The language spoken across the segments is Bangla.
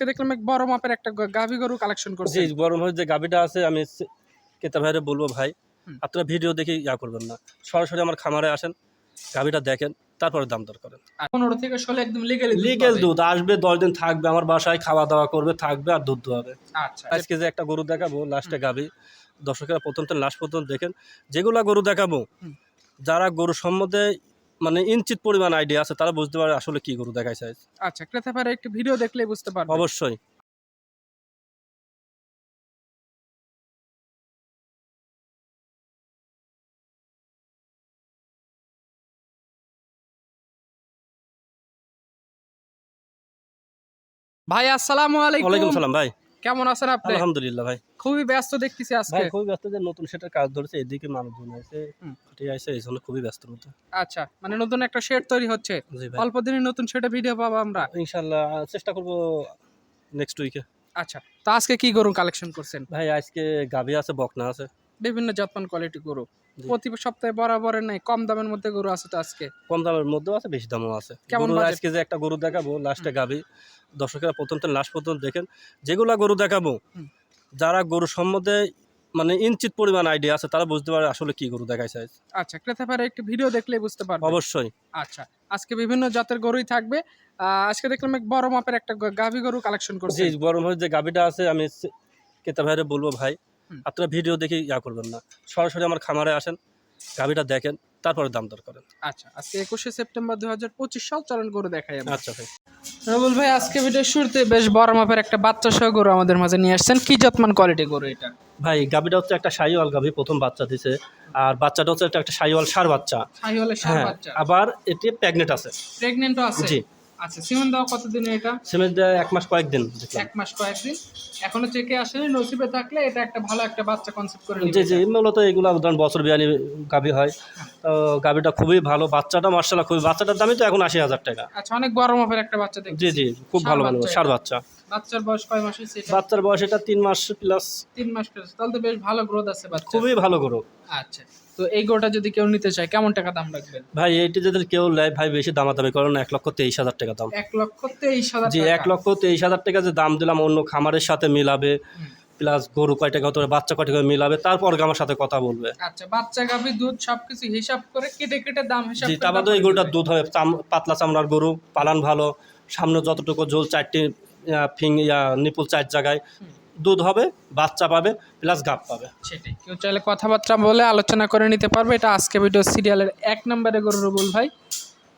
আজকে দেখলাম এক বড় মাপের একটা গাভী গরু কালেকশন করছে। জি বড় মাপের যে গাবিটা আছে আমি কেতা ভাইরে বলব ভাই আপনারা ভিডিও দেখে ইয়া করবেন না। সরাসরি আমার খামারে আসেন গাবিটা দেখেন তারপরে দাম দর করেন। পনেরো থেকে ষোলো একদম লিগেলি লিগেল দুধ আসবে দশ দিন থাকবে আমার বাসায় খাওয়া দাওয়া করবে থাকবে আর দুধ দোয়াবে। আচ্ছা। আজকে যে একটা গরু দেখাবো লাস্টে গাবি দর্শকেরা প্রথম থেকে লাস্ট পর্যন্ত দেখেন যেগুলা গরু দেখাবো যারা গরু সম্বন্ধে মানে ইঞ্চিত পরিমাণ আইডিয়া আছে তারা বুঝতে পারে আসলে কি গরু দেখাইছে আচ্ছা ক্রেতা ভাইরা একটু ভিডিও দেখলেই বুঝতে পারবে। অবশ্যই। ভাই আসসালামু আলাইকুম। ওয়ালাইকুম সালাম ভাই। কেমন আছেন আপনি? আলহামদুলিল্লাহ ভাই। খুবই ব্যস্ত দেখতেছি আজকে। ভাই খুবই ব্যস্ত যে নতুন সেটার কাজ ধরেছে এদিকে মানুষজন আছে। ঠিক আছে এই জন্য খুবই ব্যস্ত মতো। আচ্ছা মানে নতুন একটা শেড তৈরি হচ্ছে। অল্প দিনের নতুন শেডে ভিডিও পাবো আমরা? ইনশাল্লাহ চেষ্টা করব নেক্সট উইকে আচ্ছা তো আজকে কি গরু কালেকশন করছেন? ভাই আজকে গাভি আছে বকনা আছে। বিভিন্ন যত্ন কোয়ালিটি গরু। প্রতি সপ্তাহে বরাবরের নাই কম দামের মধ্যে গরু আছে তো আজকে? কম দামের মধ্যেও আছে বেশি দামও আছে। কেমন আজকে যে একটা গরু দেখাবো লাস্টে গাবি দর্শকেরা প্রথম থেকে লাস্ট পর্যন্ত দেখেন যেগুলা গরু দেখাবো যারা গরু সম্বন্ধে মানে ইঞ্চিত পরিমাণ আইডিয়া আছে তারা বুঝতে পারে আসলে কি গরু দেখাই দেখাইছে আচ্ছা ক্রেতা ভাইরা একটু ভিডিও দেখলে বুঝতে পারবে। অবশ্যই। আচ্ছা আজকে বিভিন্ন জাতের গরুই থাকবে। আজকে দেখলাম এক বড় মাপের একটা গাভী গরু কালেকশন করছি বড় ভাই যে গাবিটা আছে আমি ক্রেতা ভাইরে বলব ভাই। আপনারা ভিডিও দেখে ইয়া করবেন না। সরাসরি আমার খামারে আসেন গাবিটা দেখেন তারপরে দাম দর করেন। আচ্ছা আজকে একুশে সেপ্টেম্বর দু হাজার পঁচিশ সাল চলন গরু দেখাই আচ্ছা ভাই। রবুল ভাই আজকে ভিডিও শুরুতে বেশ বড় মাপের একটা বাচ্চা সহ গরু আমাদের মাঝে নিয়ে আসছেন। কি যত্মান কোয়ালিটি গরু এটা? ভাই গাবিটা হচ্ছে একটা সাইওয়াল গাভি প্রথম বাচ্চা দিছে। আর বাচ্চাটা হচ্ছে একটা সাইওয়াল সার বাচ্চা। শাহিওয়ালের সার হ্যাঁ বাচ্চা। আবার এটি প্রেগনেন্ট আছে। প্রেগনেন্টও আছে? জি। আচ্ছা সিমন দাও কতদিনে এটা? সিমেন্ট এক মাস কয়েকদিন এক মাস কয়েকদিন। এখনও চেকে আসেনি নসিবে থাকলে এটা একটা ভালো একটা বাচ্চা কনসেপ্ট করে জি জি মূলত এগুলো ধরেন বছর বিয়ানি গাভি হয়। তো গাভিটা খুবই ভালো বাচ্চাটা মার্শাল্লাহ খুবই বাচ্চাটার দামই তো এখন আশি হাজার টাকা। আচ্ছা অনেক বড় মাপের একটা বাচ্চা দেখছি। জি জি খুব ভালো ভালো সার বাচ্চা। বাচ্চার বয়স কয় মাস হয়েছে বাচ্চার বয়স এটা তিন মাস প্লাস তিন মাস করেছে তাহলে তো বেশ ভালো গ্রোথ আছে বাচ্চা খুবই ভালো গরু আচ্ছা। তো এই গরুটা যদি কেউ নিতে চায় কেমন টাকা দাম রাখবেন ভাই এইটি যদি কেউ নেয় ভাই বেশি দামাদামি করে না এক লক্ষ তেইশ হাজার টাকা দাম। এক লক্ষ তেইশ হাজার জি। এক লক্ষ তেইশ হাজার টাকা যে দাম দিলাম অন্য খামারের সাথে মিলাবে। প্লাস গরু কয় টাকা হতে বাচ্চা কয় টাকা মিলাবে তারপর আমার সাথে কথা বলবে। আচ্ছা বাচ্চা গাভী দুধ সবকিছু হিসাব করে কেটে কেটে দাম হিসাব জি তারপর তো এই গরুটার দুধ হবে পাতলা চামড়ার গরু পালান ভালো। সামনে যতটুকু ঝোল চারটি ফিং নিপুল চার জায়গায়। দুধ হবে বাচ্চা পাবে প্লাস গাপ পাবে। সেটাই। কেউ চাইলে কথাবার্তা বলে আলোচনা করে নিতে পারবে। এটা আজকে ভিডিও সিরিয়ালের এক নম্বরে গরু রবুল ভাই।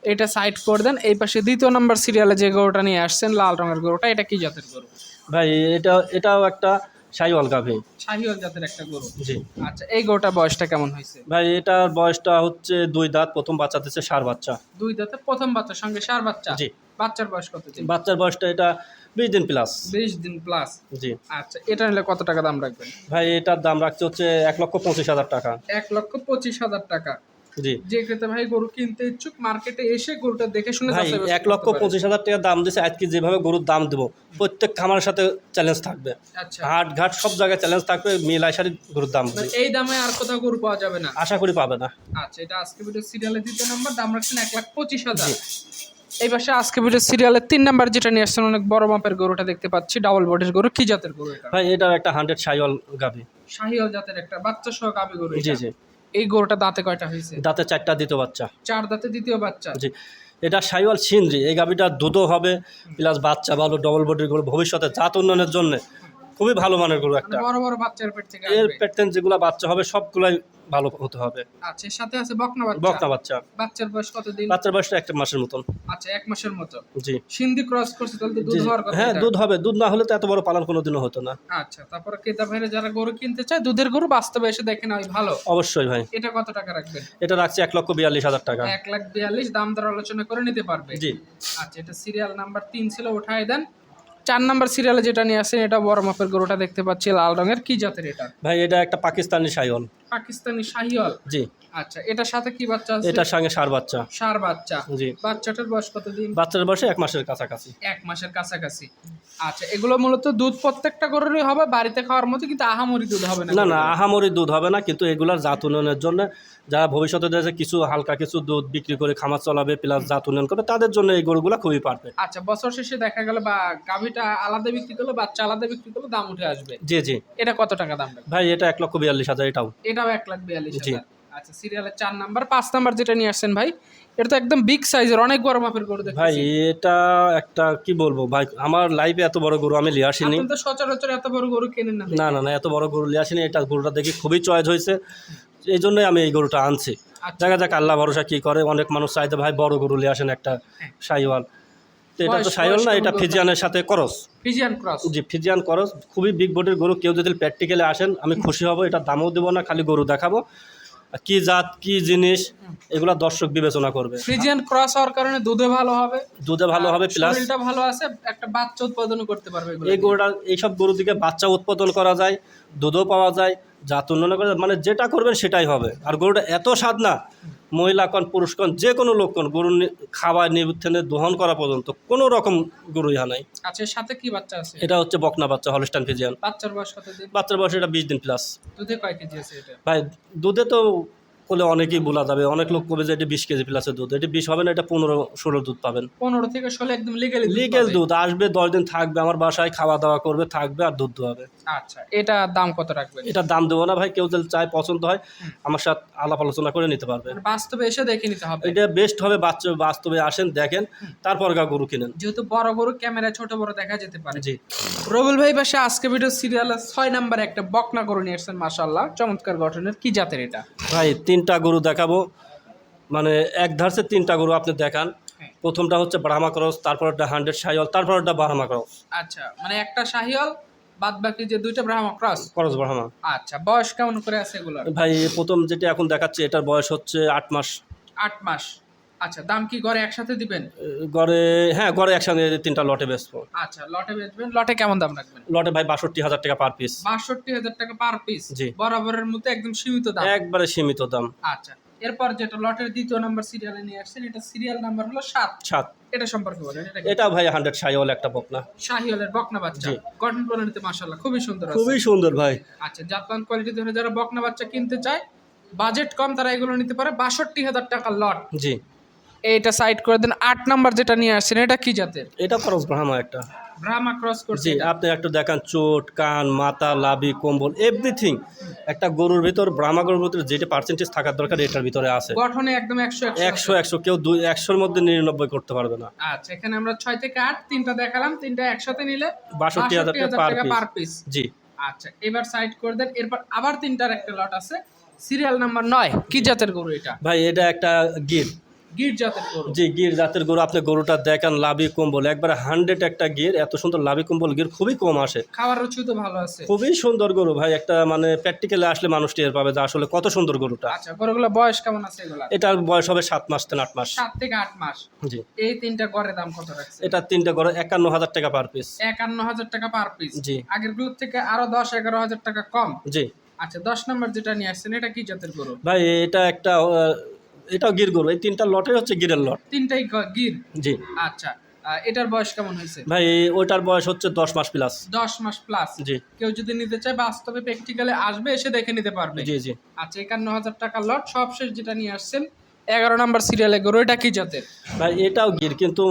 এটা সাইড করে দেন। এই পাশে দ্বিতীয় নম্বর সিরিয়ালে যে গরুটা নিয়ে আসছেন লাল রঙের গরুটা এটা কি জাতের গরু? ভাই এটা এটাও একটা সাইওয়াল গাভি। শাহিওয়াল জাতের একটা গরু। জি। আচ্ছা এই গরুটার বয়সটা কেমন হয়েছে? ভাই এটার বয়সটা হচ্ছে দুই দাঁত প্রথম বাচ্চা দিচ্ছে সার বাচ্চা। দুই দাঁতে প্রথম বাচ্চার সঙ্গে সার বাচ্চা? জি। বাচ্চার বয়স কত বাচ্চার বয়সটা এটা বিশ দিন প্লাস বিশ দিন প্লাস জি। আচ্ছা এটা নিলে কত টাকা দাম রাখবেন? ভাই এটার দাম রাখছে হচ্ছে এক লক্ষ পঁচিশ হাজার টাকা। এক লক্ষ পঁচিশ হাজার টাকা। জি। যে ক্রেতা ভাই গরু কিনতে ইচ্ছুক মার্কেটে এসে গরুটা দেখে শুনে ভাই এক লক্ষ পঁচিশ হাজার টাকা দাম দিছে আজকে যেভাবে গরুর দাম দেবো প্রত্যেক খামারের সাথে চ্যালেঞ্জ থাকবে। আচ্ছা। হাট ঘাট সব জায়গায় চ্যালেঞ্জ থাকবে মিল আইসারি গরুর দাম মানে এই দামে আর কোথাও গরু পাওয়া যাবে না। আশা করি পাবে না। আচ্ছা এটা আজকে ভিডিও সিরিয়ালে দ্বিতীয় নাম্বার দাম রাখছেন এক লাখ পঁচিশ হাজার। এই পাশে আজকে ভিডিও সিরিয়ালের তিন নাম্বার যেটা নিয়ে আসছেন অনেক বড় মাপের গরুটা দেখতে পাচ্ছি ডাবল বডির গরু। কি জাতের গরু এটা? ভাই এটার একটা হান্ড্রেড সাইওয়াল গাভি। শাহিয়াল জাতের একটা বাচ্চা সহ গাবি গরু জি এটা। জি। এই গরুটা দাঁতে কয়টা হয়েছে? দাঁতে চারটা দিত বাচ্চা। চার দাঁতে দ্বিতীয় বাচ্চা? জি। এটা সাইওয়াল সিন্দ্রি এই গাভিটার দুধও হবে প্লাস বাচ্চা ভালো ডবল বডির গরু ভবিষ্যতে জাত উন্নয়নের জন্য। খুবই ভালো মানের গরু মানে একটা বড় বড় বাচ্চার পেট থেকে এর আসবে। প্যাটার্ন যেগুলো বাচ্চা হবে সবগুলাই ভালো হতে হবে। আচ্ছা এর সাথে আছে বকনা বাচ্চা। বকনা বাচ্চা। বাচ্চার বয়স কতদিন? বাচ্চার বয়সটা একটা মাসের মতন। আচ্ছা এক মাসের মতো। জি। সিন্ধি ক্রস করছে তাহলে দুধ হওয়ার কথা হ্যাঁ দুধ হবে। দুধ না হলে তো এত বড় পালন কোনোদিনও হতো না। আচ্ছা তারপরে ক্রেতা ভাইরা যারা গরু কিনতে চায় দুধের গরু বাস্তবে এসে দেখে না ভালো। অবশ্যই ভাই। এটা কত টাকা রাখবেন? এটা রাখছে এক লক্ষ বিয়াল্লিশ হাজার টাকা। এক লাখ বিয়াল্লিশ দাম দর আলোচনা করে নিতে পারবে। জি। আচ্ছা এটা সিরিয়াল নাম্বার তিন ছিল উঠাই দেন। চার নাম্বার সিরিয়ালে যেটা নিয়ে আসছেন এটা বড় মাপের গরুটা দেখতে পাচ্ছি লাল রঙের। কি জাতের এটা? ভাই এটা একটা পাকিস্তানি সাইওয়াল পাকিস্তানি শাহিওয়াল? জি। আচ্ছা এটার সাথে কি বাচ্চা আছে? এটার সঙ্গে সার বাচ্চা। সার বাচ্চা। জি। বাচ্চাটার বয়স কতদিন? বাচ্চার বয়সে এক মাসের কাছাকাছি। এক মাসের কাছাকাছি। আচ্ছা এগুলো মূলত দুধ প্রত্যেকটা গরুরই হবে বাড়িতে খাওয়ার মতো কিন্তু আহামরি দুধ হবে না না না আহামরি দুধ হবে না কিন্তু এগুলার জাত উন্নয়নের জন্য যারা ভবিষ্যতে দেশে কিছু হালকা কিছু দুধ বিক্রি করে খামার চালাবে প্লাস জাত উন্নয়ন করবে তাদের জন্য এই গরুগুলো খুবই পারবে আচ্ছা বছর শেষে দেখা গেল বা গাভিটা আলাদা বিক্রি করলে বাচ্চা আলাদা বিক্রি করলে দাম উঠে আসবে। জি জি। এটা কত টাকা দাম ভাই এটা এক লক্ষ বিয়াল্লিশ হাজার এটাও। এটাও এক লাখ বিয়াল্লিশ। হাজার। আচ্ছা সিরিয়ালের চার নাম্বার পাঁচ নাম্বার যেটা নিয়ে আসছেন ভাই এটা তো একদম বিগ সাইজের অনেক বড় মাপের গরু ভাই এটা একটা কি বলব ভাই আমার লাইফে এত বড় গরু আমি লিয়ে আসিনি। আপনি তো সচরাচর এত বড় গরু কেনেন না না না না এত বড় গরু লিয়ে আসিনি এটা গরুটা দেখি খুবই চয়েস হয়েছে। এই জন্যই আমি এই গরুটা আনছি। আচ্ছা। দেখা যাক আল্লাহ ভরসা কি করে। অনেক মানুষ চাইতে ভাই বড় গরু লিয়ে আসেন একটা সাইওয়াল। তো এটা তো সাইওয়াল না এটা ফিজিয়ানের সাথে করস। Friesian cross. জি ফিজিয়ান করস। খুবই বিগ বডির গরু। কেউ যদি প্র্যাকটিক্যালে আসেন আমি খুশি হব এটা দামও দেবো না খালি গরু দেখাবো। কি জাত কি জিনিস এগুলা দর্শক বিবেচনা করবে। ফ্রিজিয়ান ক্রস হওয়ার কারণে দুধে ভালো হবে। দুধে ভালো হবে প্লাস শরীরটা ভালো আছে একটা বাচ্চা উৎপাদনও করতে পারবে এই। গরুটা এইসব গরু থেকে বাচ্চা উৎপাদন করা যায় দুধও পাওয়া যায় জাত উন্নয়ন করা যায়। মানে যেটা করবেন সেটাই হবে। আর গরুটা এত স্বাদ না মহিলা কন পুরুষ কন যে কোনো লোক কন গরু খাবার খাওয়া নিবুত্থানে দহন করা পর্যন্ত কোনো রকম গরু ইহা নাই। আচ্ছা এর সাথে কি বাচ্চা আছে? এটা হচ্ছে বকনা বাচ্চা হলস্টান ফিজিয়ান। বাচ্চার বয়স কত দিন? বাচ্চার বয়স এটা বিশ দিন প্লাস দুধে কয় কেজি আছে এটা? ভাই দুধে তো বলে অনেকেই বলা যাবে। অনেক লোক কবে যে এটা বিশ কেজি প্লাসের দুধ এটা বিশ হবে না এটা পনেরো ষোলো দুধ পাবেন। পনেরো থেকে ষোলো একদম লিগেলি লিগেল দুধ আসবে দশ দিন থাকবে আমার বাসায় খাওয়া দাওয়া করবে থাকবে আর দুধ দোয়াবে আচ্ছা এটা দাম কত রাখবেন? এটার দাম দেবো না ভাই কেউ যদি চায় পছন্দ হয় আমার সাথে আলাপ আলোচনা করে নিতে পারবে। মানে বাস্তবে এসে দেখে নিতে হবে। এটা বেস্ট হবে বাচ্চা বাস্তবে আসেন দেখেন তারপর গা গরু কিনেন। যেহেতু বড় গরু ক্যামেরায় ছোট বড় দেখা যেতে পারে। জি। রবুল ভাই পাশে আজকে ভিডিও সিরিয়ালের ছয় নাম্বার একটা বকনা গরু নিয়ে এসেছেন মাসাল্লাহ চমৎকার গঠনের কি জাতের এটা? ভাই তিনটা গরু দেখাবো। মানে এক ধারসে তিনটা গরু আপনি দেখান। হ্যাঁ। প্রথমটা হচ্ছে ব্রাহ্মা ক্রস তারপর একটা হান্ড্রেড শাহিওয়াল তারপর একটা বাহামা ক্রস। আচ্ছা মানে একটা শাহিওয়াল বাদ বাকি যে দুইটা ব্রাহ্মা ক্রস? ক্রস ব্রাহ্মা আচ্ছা বয়স কেমন করে আছে এগুলো ভাই প্রথম যেটা এখন দেখাচ্ছে এটার বয়স হচ্ছে আট মাস। আট মাস। আচ্ছা দাম কি গড়ে একসাথে দিবেন? গড়ে হ্যাঁ গড়ে একসঙ্গে তিনটা লটে বেচবো। আচ্ছা লটে বেচবেন লটে কেমন দাম রাখবেন? লটে ভাই বাষট্টি হাজার টাকা পার পিস বাষট্টি হাজার টাকা পার পিস জি। বরাবরের মতো একদম সীমিত দাম? একবারে সীমিত দাম। আচ্ছা এরপর যেটা লটের দ্বিতীয় নাম্বার সিরিয়ালে নিয়ে আসছেন এটা সিরিয়াল নাম্বার হলো সাত। সাত। এটা সম্পর্কে বলেন এটা এটা ভাই হান্ড্রেড সাইল একটা বকনা। শাহিওয়ালের বকনা বাচ্চা। জি। গঠন প্রণালীতে মাশাআল্লাহ খুবই সুন্দর আছে। খুবই সুন্দর ভাই। আচ্ছা জাপান কোয়ালিটি ধরে যারা বকনা বাচ্চা কিনতে চায় বাজেট কম তারা এগুলো নিতে পারে বাষট্টি হাজার টাকা লট। জি। এইটা সাইড করে দেন। আট নাম্বার যেটা নিয়ে আসছেন এটা কি জাতের? এটা খরচ ব্রাহ্মা একটা। ব্রাহ্মা ক্রস করছে জি আপনি একটু দেখান চোট কান মাথা লাভি কম্বল এভরিথিং একটা গরুর ভিতর ব্রাহ্মা গরুর ভিতরে যেটা পার্সেন্টেজ থাকার দরকার এটার ভিতরে আছে। গঠনে একদম একশো একশো। একশো কেউ দুই একশোর মধ্যে নিরানব্বই করতে পারবে না। আচ্ছা এখানে আমরা ছয় থেকে আট তিনটা দেখালাম তিনটা একসাথে নিলে বাষট্টি হাজার টাকা পার পিস পার পিস জি। আচ্ছা এবার সাইড করে দেন এরপর আবার তিনটার একটা লট আছে। সিরিয়াল নাম্বার নয় কি জাতের গরু এটা? ভাই এটা একটা গির। গির জাতের গরু। জি গির জাতের গরু। আপনি গরুটা দেখেন লাভি কম্বল। একবারে হান্ড্রেড একটা গির এত সুন্দর লাভি কম্বল গির খুবই কম আসে। খাওয়ার রুচি তো ভালো আছে। খুবই সুন্দর গরু ভাই একটা মানে প্র্যাকটিক্যালে আসলে মানুষ টের পাবে যে আসলে কত সুন্দর গরুটা। আচ্ছা গরুগুলো বয়স কেমন আছে এগুলা এটার বয়স হবে সাত মাস থেকে আট মাস। সাত থেকে আট মাস। জি। এই তিনটা গড়ের দাম কত রাখছে এটা তিনটা গরু একান্ন হাজার টাকা পার পিস একান্ন হাজার টাকা পার পিস জি। আগেরগুলোর থেকে আরও দশ এগারো হাজার টাকা কম। জি। আচ্ছা দশ নম্বর যেটা নিয়ে আসছেন এটা কি জাতের গরু? ভাই এটা একটা এটাও গির গরু এই তিনটা লটের হচ্ছে গিরের লট। তিনটাই গির? জি। আচ্ছা এটার বয়স কেমন হয়েছে? ভাই ওইটার বয়স হচ্ছে দশ মাস প্লাস দশ মাস প্লাস জি। কেউ যদি নিতে চায় বাস্তবে প্র্যাকটিক্যালে আসবে এসে দেখে নিতে পারবে। জি জি। আচ্ছা একান্ন হাজার টাকা লট সবশেষ যেটা নিয়ে আসছেন এগারো নম্বর সিরিয়ালে গরু এটা কি জাতের? ভাই এটাও গির কিন্তু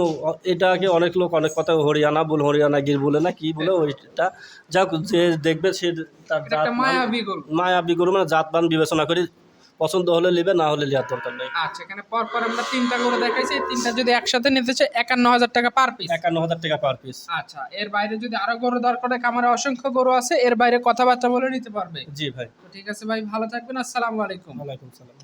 এটাকে অনেক লোক অনেক কথা হরিয়ানা বল হরিয়ানা গির বলে না কি বলে ওইটা? যাক যে দেখবে সে তার মায়াবী গরু। মায়াবী গরু মানে জাত মান বিবেচনা করি পছন্দ হলে নেবে না হলে নেওয়ার দরকার নেই। আচ্ছা এখানে পর পর আমরা তিনটা গরু দেখাইছি। তিনটা যদি একসাথে নিতে চাই একান্ন হাজার টাকা পার পিস একান্ন হাজার টাকা পার পিস আচ্ছা এর বাইরে যদি আরও গরু দরকার আমার অসংখ্য গরু আছে এর বাইরে কথাবার্তা বলে নিতে পারবে। জি ভাই। তো ঠিক আছে ভাই ভালো থাকবেন আসসালামু আলাইকুম। ওয়ালাইকুম সালাম